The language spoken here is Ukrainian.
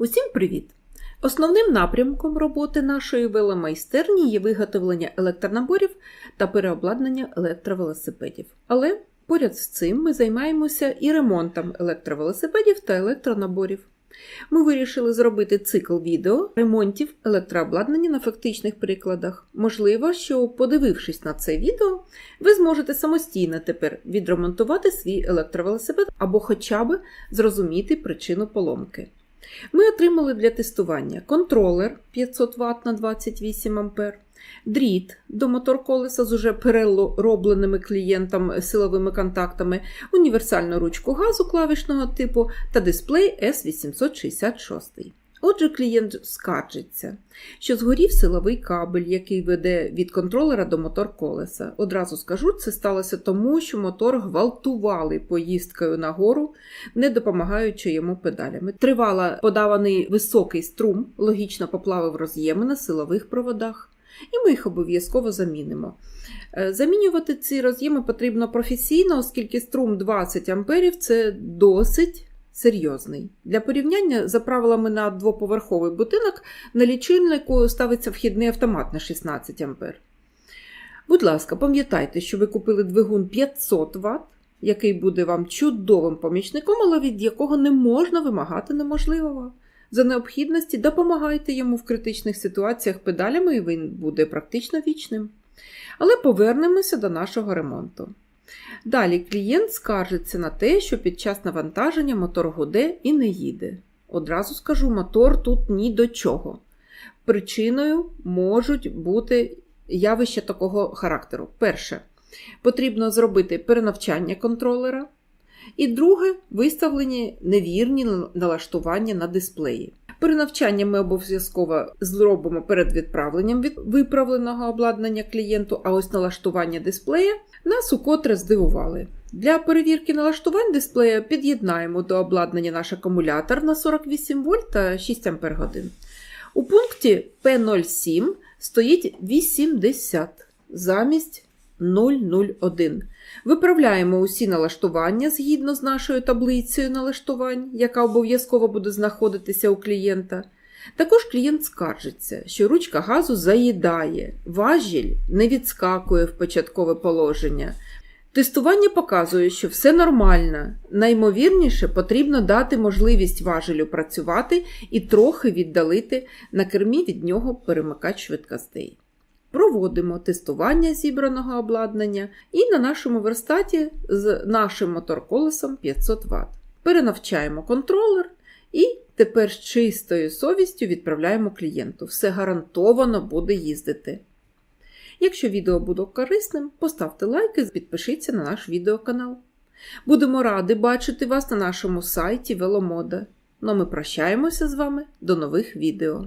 Усім привіт! Основним напрямком роботи нашої веломайстерні є виготовлення електронаборів та переобладнання електровелосипедів. Але поряд з цим ми займаємося і ремонтом електровелосипедів та електронаборів. Ми вирішили зробити цикл відео ремонтів електрообладнання на фактичних прикладах. Можливо, що, подивившись на це відео, ви зможете самостійно тепер відремонтувати свій електровелосипед або хоча б зрозуміти причину поломки. Ми отримали для тестування контролер 500 Вт на 28 А, дріт до мотор-колеса з уже переробленими клієнтом силовими контактами, універсальну ручку газу клавішного типу та дисплей S866. Отже, клієнт скаржиться, що згорів силовий кабель, який веде від контролера до мотор-колеса. Одразу скажу, це сталося тому, що мотор гвалтували поїздкою нагору, не допомагаючи йому педалями. Тривала подаваний високий струм, логічно поплавив роз'єми на силових проводах, і ми їх обов'язково замінимо. Е, Замінювати ці роз'єми потрібно професійно, оскільки струм 20 А це досить серйозний. Для порівняння, за правилами на двоповерховий будинок, на лічильнику ставиться вхідний автомат на 16 А. Будь ласка, пам'ятайте, що ви купили двигун 500 Вт, який буде вам чудовим помічником, але від якого не можна вимагати неможливого. За необхідності допомагайте йому в критичних ситуаціях педалями, і він буде практично вічним. Але повернемося до нашого ремонту. Далі клієнт скаржиться на те, що під час навантаження мотор гуде і не їде. Одразу скажу, мотор тут ні до чого. Причиною можуть бути явища такого характеру. Перше, потрібно зробити перенавчання контролера. І друге, виставлені невірні налаштування на дисплеї. Перенавчання ми обов'язково зробимо перед відправленням від виправленого обладнання клієнту, а ось налаштування дисплея нас укотре здивували. Для перевірки налаштувань дисплея під'єднаємо до обладнання наш акумулятор на 48 вольт та 6 Ах. У пункті P07 стоїть 80 замість 001. Виправляємо усі налаштування згідно з нашою таблицею налаштувань, яка обов'язково буде знаходитися у клієнта. Також клієнт скаржиться, що ручка газу заїдає, важіль не відскакує в початкове положення. Тестування показує, що все нормально. Наймовірніше, потрібно дати можливість важелю працювати і трохи віддалити на кермі від нього перемикач швидкостей. Проводимо тестування зібраного обладнання і на нашому верстаті з нашим мотор-колесом 500 Вт. Перенавчаємо контролер і тепер з чистою совістю відправляємо клієнту. Все гарантовано буде їздити. Якщо відео буде корисним, поставте лайк і підпишіться на наш відеоканал. Будемо раді бачити вас на нашому сайті Веломода. Ну ми прощаємося з вами до нових відео.